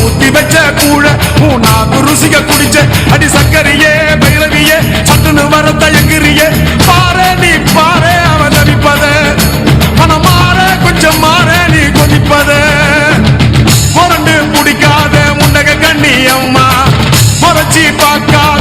ஊத்தி வச்ச கூழ பூனா ருசிக குடிச்ச அடி சக்கரியே பைரவியே சட்டுன்னு வர தயங்குறியே பாரு நீ பாரு அவன் தவிப்பத. மனம் மாற கொஞ்சம் மாற நீ கொதிப்பத. புரண்டு பிடிக்காத முன்னக கண்ணி அம்மா புரட்சி பார்க்காத